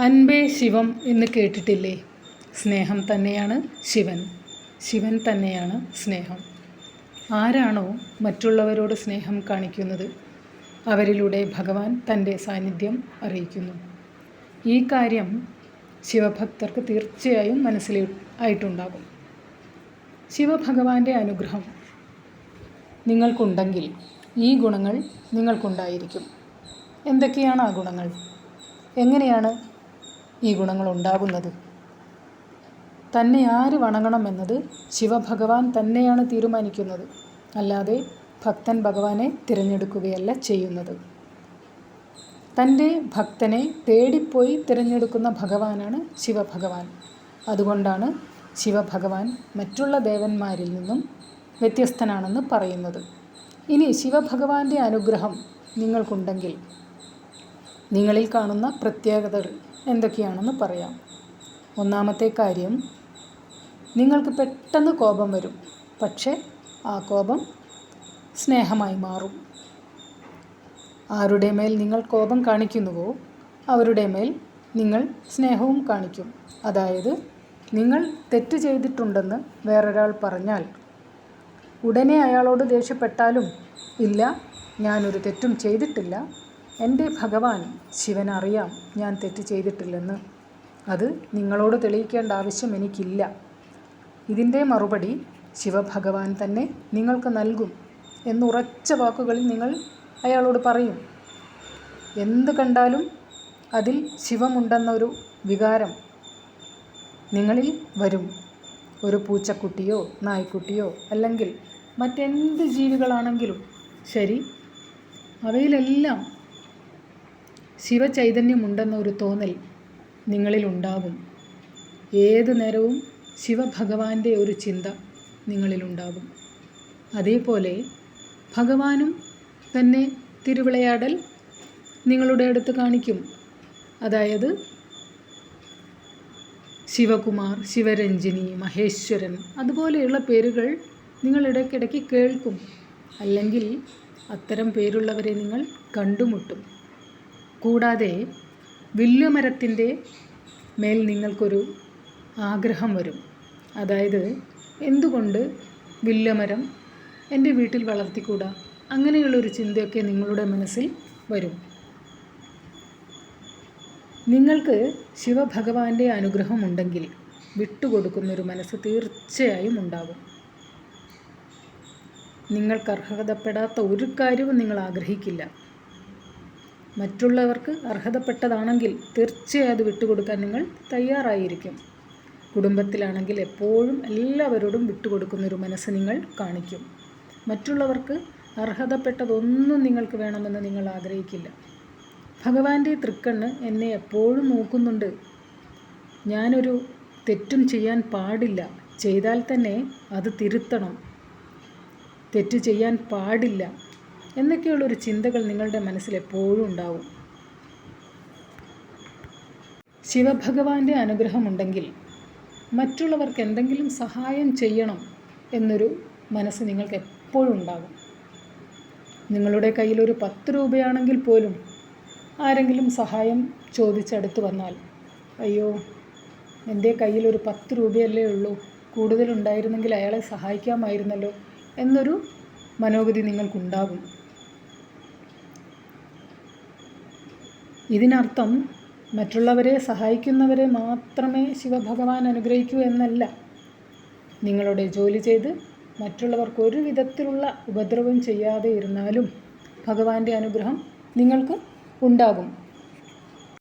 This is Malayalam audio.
അൻപേ ശിവം എന്ന് കേട്ടിട്ടില്ലേ? സ്നേഹം തന്നെയാണ് ശിവൻ. ശിവൻ തന്നെയാണ് സ്നേഹം. ആരാണോ മറ്റുള്ളവരോട് സ്നേഹം കാണിക്കുന്നത്? അവരിലൂടെ ഭഗവാൻ തന്റെ സാന്നിധ്യം അറിയിക്കുന്നു. ഈ കാര്യം ശിവഭക്തർക്ക് തീർച്ചയായും മനസ്സിൽ ആയിട്ടുണ്ടാകും. ശിവഭഗവാന്റെ അനുഗ്രഹം നിങ്ങൾക്കുണ്ടെങ്കിൽ ഈ ഗുണങ്ങൾ നിങ്ങൾക്കുണ്ടായിരിക്കും. എന്തൊക്കെയാണ് ആ ഗുണങ്ങൾ? എങ്ങനെയാണ് ഈ ഗുണങ്ങൾ ഉണ്ടാകുന്നത്. തന്നെ ആര് വണങ്ങണമെന്നത് ശിവഭഗവാൻ തന്നെയാണ് തീരുമാനിക്കുന്നത്. അല്ലാതെ ഭക്തൻ ഭഗവാനെ തിരഞ്ഞെടുക്കുകയല്ല ചെയ്യുന്നത്. തന്റെ ഭക്തനെ തേടിപ്പോയി തിരഞ്ഞെടുക്കുന്ന ഭഗവാനാണ് ശിവഭഗവാൻ. അതുകൊണ്ടാണ് ശിവഭഗവാൻ മറ്റുള്ള ദേവന്മാരിൽ നിന്നും വ്യത്യസ്തനാണെന്ന് പറയുന്നത്. ഇനി ശിവഭഗവാന്റെ അനുഗ്രഹം നിങ്ങൾക്കുണ്ടെങ്കിൽ നിങ്ങളിൽ കാണുന്ന പ്രത്യേകതകൾ എന്തൊക്കെയാണെന്ന് പറയാം. ഒന്നാമത്തെ കാര്യം നിങ്ങൾക്ക് പെട്ടെന്ന് കോപം വരും. പക്ഷേ ആ കോപം സ്നേഹമായി മാറും. ആരുടെ മേൽ നിങ്ങൾ കോപം കാണിക്കുന്നുവോ അവരുടെ മേൽ നിങ്ങൾ സ്നേഹവും കാണിക്കും. അതായത് നിങ്ങൾ തെറ്റ് ചെയ്തിട്ടുണ്ടെന്ന് വേറൊരാൾ പറഞ്ഞാൽ ഉടനെ അയാളോട് ദേഷ്യപ്പെട്ടാലും ഇല്ല ഞാനൊരു തെറ്റും ചെയ്തിട്ടില്ല എന്റെ ഭഗവാൻ ശിവൻ അറിയാം ഞാൻ തെറ്റ് ചെയ്തിട്ടില്ലെന്ന്. അത് നിങ്ങളോട് തെളിയിക്കേണ്ട ആവശ്യം എനിക്കില്ല. ഇതിന്റെ മറുപടി ശിവഭഗവാൻ തന്നെ നിങ്ങൾക്ക് നൽകും എന്നുറച്ച വാക്കുകളിൽ നിങ്ങൾ അയാളോട് പറയും. എന്ത് കണ്ടാലും അതിൽ ശിവമുണ്ടെന്നൊരു വികാരം നിങ്ങളിൽ വരും. ഒരു പൂച്ചക്കുട്ടിയോ നായ്ക്കുട്ടിയോ അല്ലെങ്കിൽ മറ്റെന്ത് ജീവികളാണെങ്കിലും ശരി അവയിലെല്ലാം ശിവചൈതന്യമുണ്ടെന്നൊരു തോന്നൽ നിങ്ങളിലുണ്ടാകും ഏത് നേരവും ശിവഭഗവാന്റെ ഒരു ചിന്ത നിങ്ങളിലുണ്ടാകും അതേപോലെ ഭഗവാനും തന്നെ തിരുവിളയാടൽ നിങ്ങളുടെ അടുത്ത് കാണിക്കും. അതായത് ശിവകുമാർ ശിവരഞ്ജിനി മഹേശ്വരൻ അതുപോലെയുള്ള പേരുകൾ നിങ്ങൾ ഇടയ്ക്കിടയ്ക്ക് കേൾക്കും. അല്ലെങ്കിൽ അത്തരം പേരുള്ളവരെ നിങ്ങൾ കണ്ടുമുട്ടും. കൂടാതെ വില്ലുമരത്തിന്റെ മേൽ നിങ്ങൾക്കൊരു ആഗ്രഹം വരും. അതായത് എന്തുകൊണ്ട് വില്ലുമരം എന്റെ വീട്ടിൽ വളർത്തിക്കൂടാ? അങ്ങനെയുള്ളൊരു ചിന്തയൊക്കെ നിങ്ങളുടെ മനസ്സിൽ വരും. നിങ്ങൾക്ക് ശിവഭഗവാന്റെ അനുഗ്രഹം അനുഗ്രഹമുണ്ടെങ്കിൽ വിട്ടുകൊടുക്കുന്നൊരു മനസ്സ് തീർച്ചയായും ഉണ്ടാകും നിങ്ങൾക്ക് അർഹതപ്പെടാത്ത ഒരു കാര്യവും നിങ്ങൾ ആഗ്രഹിക്കില്ല. മറ്റുള്ളവർക്ക് അർഹതപ്പെട്ടതാണെങ്കിൽ തീർച്ചയായും അത് വിട്ടുകൊടുക്കാൻ നിങ്ങൾ തയ്യാറായിരിക്കും. കുടുംബത്തിലാണെങ്കിൽ എപ്പോഴും എല്ലാവരോടും വിട്ടുകൊടുക്കുന്നൊരു മനസ്സ് നിങ്ങൾ കാണിക്കും. മറ്റുള്ളവർക്ക് അർഹതപ്പെട്ടതൊന്നും നിങ്ങൾക്ക് വേണമെന്ന് നിങ്ങൾ ആഗ്രഹിക്കില്ല. ഭഗവാന്റെ തൃക്കണ്ണ് എന്നെ എപ്പോഴും നോക്കുന്നുണ്ട്. ഞാനൊരു തെറ്റും ചെയ്യാൻ പാടില്ല. ചെയ്താൽ തന്നെ അത് തിരുത്തണം. തെറ്റ് ചെയ്യാൻ പാടില്ല. എന്നൊക്കെയുള്ളൊരു ചിന്തകൾ നിങ്ങളുടെ മനസ്സിൽ എപ്പോഴും ഉണ്ടാവും. ശിവഭഗവാന്റെ അനുഗ്രഹമുണ്ടെങ്കിൽ മറ്റുള്ളവർക്ക് എന്തെങ്കിലും സഹായം ചെയ്യണം എന്നൊരു മനസ്സ് നിങ്ങൾക്ക് എപ്പോഴും ഉണ്ടാകും. നിങ്ങളുടെ കയ്യിൽ ഒരു പത്ത് രൂപയാണെങ്കിൽ പോലും ആരെങ്കിലും സഹായം ചോദിച്ചടുത്ത് വന്നാൽ അയ്യോ എന്റെ കയ്യിൽ ഒരു പത്ത് രൂപയല്ലേ ഉള്ളൂ കൂടുതലുണ്ടായിരുന്നെങ്കിൽ അയാളെ സഹായിക്കാമായിരുന്നല്ലോ എന്നൊരു മനോഗതി നിങ്ങൾക്കുണ്ടാകും. ഇതിനർത്ഥം മറ്റുള്ളവരെ സഹായിക്കുന്നവരെ മാത്രമേ ശിവഭഗവാൻ അനുഗ്രഹിക്കൂ എന്നല്ല. നിങ്ങളുടെ ജോലി ചെയ്ത് മറ്റുള്ളവർക്ക് ഒരു വിധത്തിലുള്ള ഉപദ്രവം ചെയ്യാതെ ഇരുന്നാലും ഭഗവാന്റെ അനുഗ്രഹം നിങ്ങൾക്ക് ഉണ്ടാകും.